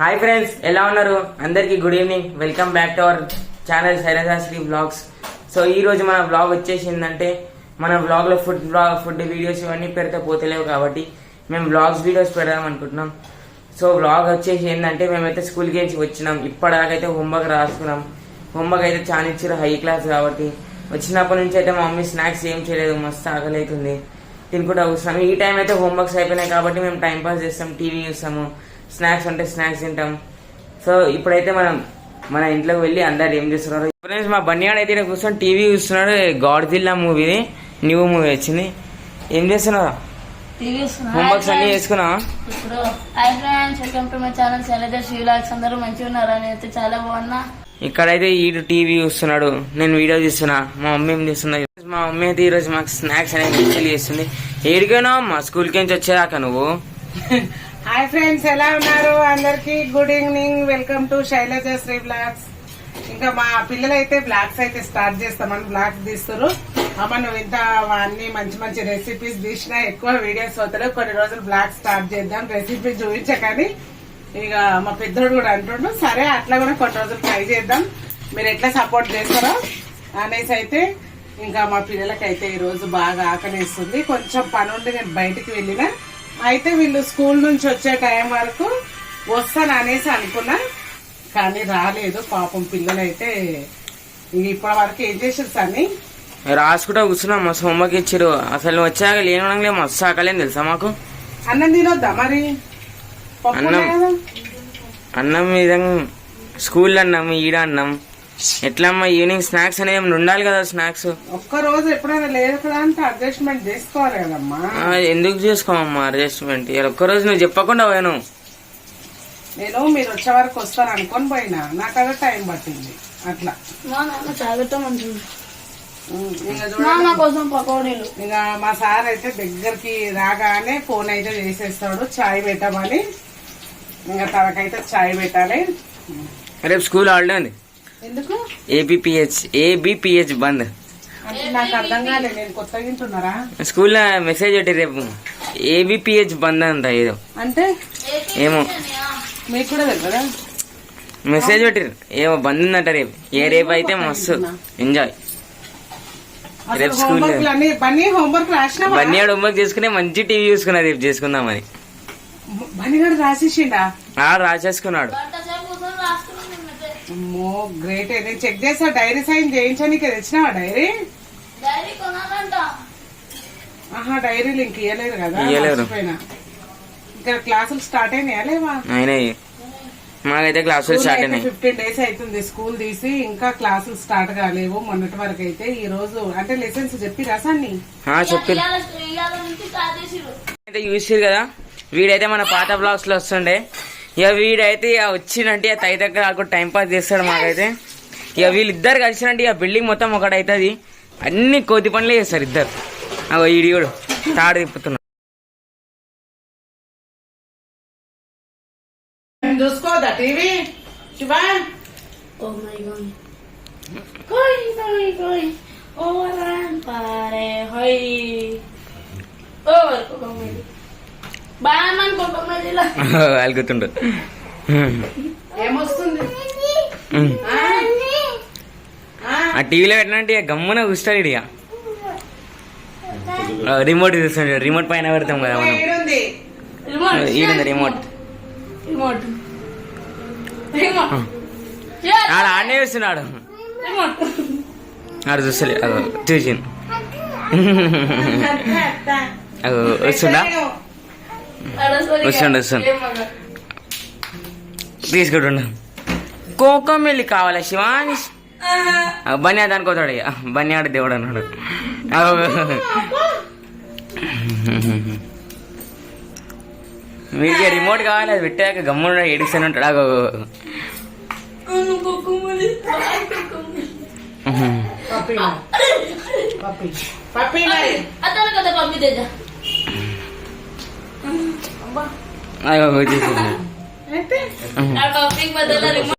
Hi friends ఎలా ఉన్నారు? అందరికీ good evening welcome back to our channel Shailajasri vlogs so ఈ రోజు మన బ్లాగ్ వచ్చేసిందంటే మన బ్లాగ్లో ఫుడ్ బ్లాగ్ ఫుడ్ వీడియోస్ ఇవన్నీ పెడితే పోతలేవు కాబట్టి మేము బ్లాగ్స్ వీడియోస్ పెడదాం అనుకుంటున్నాం. సో బ్లాగ్ వచ్చేసి ఏంటంటే మేమైతే స్కూల్కి వెళ్ళి వచ్చినాం. ఇప్పటిదాకైతే హోంవర్క్ రాసుకున్నాం. హోంవర్క్ అయితే చాలా ఇచ్చారు హై క్లాస్ కాబట్టి. వచ్చినప్పటి నుంచి అయితే మా మమ్మీ స్నాక్స్ ఏం చేయలేదు మస్తు ఆకలి అవుతుంది తినుకుంటా కూర్చున్నాం. ఈ టైం అయితే హోంవర్క్స్ అయిపోయినాయి కాబట్టి మేము టైం పాస్ చేస్తాం టీవీ చూస్తాము. స్నాక్స్ ఉంటే స్నాక్స్ తింటాం. సో ఇప్పుడైతే మనం మన ఇంట్లోకి వెళ్ళి అందరు ఏం చేస్తున్నారు? ఫ్రెండ్స్ మా బన్యాడు అయితే కూర్చొని టీవీ చూస్తున్నాడు గాడ్ జిల్లా మూవీది న్యూ మూవీ వచ్చింది. ఏం వస్తుందా? హోంవర్క్స్ అన్ని హాయ్ చేసుకున్నావా? ఫ్రెండ్స్. ఇప్పుడు hi friends welcome to my channel Shailaja శ్రీలాక్స్ అందరూ మంచిగా ఉన్నారు? అని అయితే చాలా బాగున్నా. ఇక్కడైతే ఈడు టీవీ చూస్తున్నాడు నేను వీడియో తీస్తున్నా. మా మమ్మీ ఏం చేస్తున్నా మా మమ్మీ అయితే ఈరోజు మాకు స్నాక్స్ అనేది చేస్తుంది. ఏడికైనా మా స్కూల్కి నుంచి వచ్చేదాకా నువ్వు? హాయ్ ఫ్రెండ్స్ ఎలా ఉన్నారు? అందరికి good evening. Welcome to Shailaja Sri vlogs. ఇంకా మా పిల్లలైతే బ్లాగ్స్ అయితే స్టార్ట్ చేస్తామని బ్లాగ్స్ తీస్తారు అమ్మ నువ్వు ఇంత అన్ని మంచి మంచి రెసిపీస్ తీసినా ఎక్కువ వీడియోస్ అవుతారు కొన్ని రోజులు బ్లాగ్ స్టార్ట్ చేద్దాం. రెసిపీస్ చూపించకని ఇక మా పెద్దోడు కూడా అంటుండు సరే అట్లా కూడా కొన్ని రోజులు ట్రై చేద్దాం. మీరు ఎట్లా సపోర్ట్ చేస్తారో? అనేసి అయితే ఇంకా మా పిల్లలకి అయితే బాగా ఆకలిస్తుంది. కొంచెం పని ఉండి నేను బయటికి వెళ్ళిన అయితే వీళ్ళు స్కూల్ నుంచి వచ్చే టైం వరకు వస్తాను అనేసి అనుకున్నా. కానీ రాలేదు. పాపం పిల్లలు అయితే ఇక ఇప్పటి వరకు ఏం చేసారు సన్ని? రాసుకుంటా కూర్చున్నాం. మస్తు హోంవర్క్ ఇచ్చారు. అసలు వచ్చాక లేని మస్తు ఆకలేని తెలుసా మాకు? అన్నం తినొద్దా మరి? అన్నం. అన్నం విధంగా స్కూల్ అన్నం ఈడ అన్నం. ఎట్లమ్మా ఈవినింగ్ స్నాక్స్ అనేది ఏమైనా ఉండాలి కదా స్నాక్స్ ఒక్క రోజు ఎప్పుడైనా లేదు కదా అంటే అడ్జస్ట్మెంట్ చేసుకోవాలి కదమ్మా. ఎందుకు చేసుకోమమ్మా అడ్జస్ట్మెంట్ ఒక్కరోజు నువ్వు చెప్పకుండా పోయాను. నేను మీరు వచ్చే వరకు వస్తాను అనుకొని పోయినా. నాకు అదే టైం పట్టింది. అట్లా. ఇక మా చూడండి. నా కోసం పకోడీలు. ఇక మా సార్ అయితే దగ్గరికి రాగానే ఫోన్ అయితే చేసేస్తాడు చాయ్ పెట్టమని. ఇంకా తనకైతే చాయ్ పెట్టాలి. రేపు స్కూల్ హాలిడే ఉంది. ఎందుకు? ఏబిపిహెచ్ ఏబిపిహెచ్ బంద్. నాకు అర్థం కాలేదు నేను కొత్తగా వింటున్నారా? స్కూల్లో మెసేజ్ పెట్టి రేపు ఏబిపిహెచ్ బంద్ అంట ఏదో. అంటే? ఏమో. మీకు కూడా తెలియదా మెసేజ్ పెట్టిరు ఏమో బంద్ ఉందంట రేపు. ఏ రేపు అయితే మస్తు ఎంజాయ్. రేపు స్కూల్ బన్నీ హోంవర్క్ హోంవర్క్ చేసుకునే మంచి టీవీ చూసుకున్నా రేపు చేసుకుందామని బన్నీగాడు రాసేసిండా? రాసేసుకున్నాడు గంట సేపు కూర్చొని రాసుకున్నాం మేమైతే. అమ్మో గ్రేట్ నేను చెక్ చేసా డైరీ సైన్ చేయించడానికి తెచ్చినావా డైరీ ఆహా డైరీ లింక్ ఇయ్యలేరు కదా ఇయ్యలేరు. మర్చిపోయినా. ఇంకా క్లాసులు స్టార్ట్ అయినాయా లేవా? ఆయన మాకైతే క్లాసులు స్టార్ట్ అయినాయి. ఫిఫ్టీన్ డేస్ అవుతుంది స్కూల్ తీసి ఇంకా క్లాసులు స్టార్ట్ కాలేవు మొన్నటి వరకు అయితే. ఈ రోజు అంటే లెసన్స్ చెప్పి. రాసాన్ని చేసిరు అయితే చూసిరు కదా వీడైతే మన పాత బ్లాగ్స్లో వస్తుండే. ఇక వీడైతే ఇక వచ్చినంటే ఇక తై దగ్గర ఆడుకుంటూ టైం పాస్ చేస్తాడు మాకైతే. ఇక వీళ్ళిద్దరు కలిసినట్టు ఇక బిల్డింగ్ మొత్తం ఒకటైతుంది. అన్ని కోతి పనులే చేస్తారు ఇద్దరు. అగో ఈడి కూడా తాడు తిప్పుతున్నాడు. చూసుకోవద్దా టీవీ? శివా? అలుగుతుండు ఆ? టీవీలో పెట్టినట్టు ఇక గమ్మున కూర్చుంటాడు ఇక రిమోట్ చూస్తుంటాడు రిమోట్ పైన పెడతాం కదా మనం. ఈడుంది. రిమోట్. ఆడ ఆడనే చూస్తున్నాడు. ఆడ చూస్తలే. అగో వస్తుందా? వస్తుండు, వస్తుండు. తీసుకుంటుండ కోకమిల్లి కావాలా శివాని బన్యా దానికోతాడు ఇక బన్యాడు దేవుడు అన్నాడు. మీకు రిమోట్ కావాలి అది పెట్టాక గమ్మున ఎడిక్షన్ ఉంటాడు. అగో పప్పి పప్పి. పప్పి మరి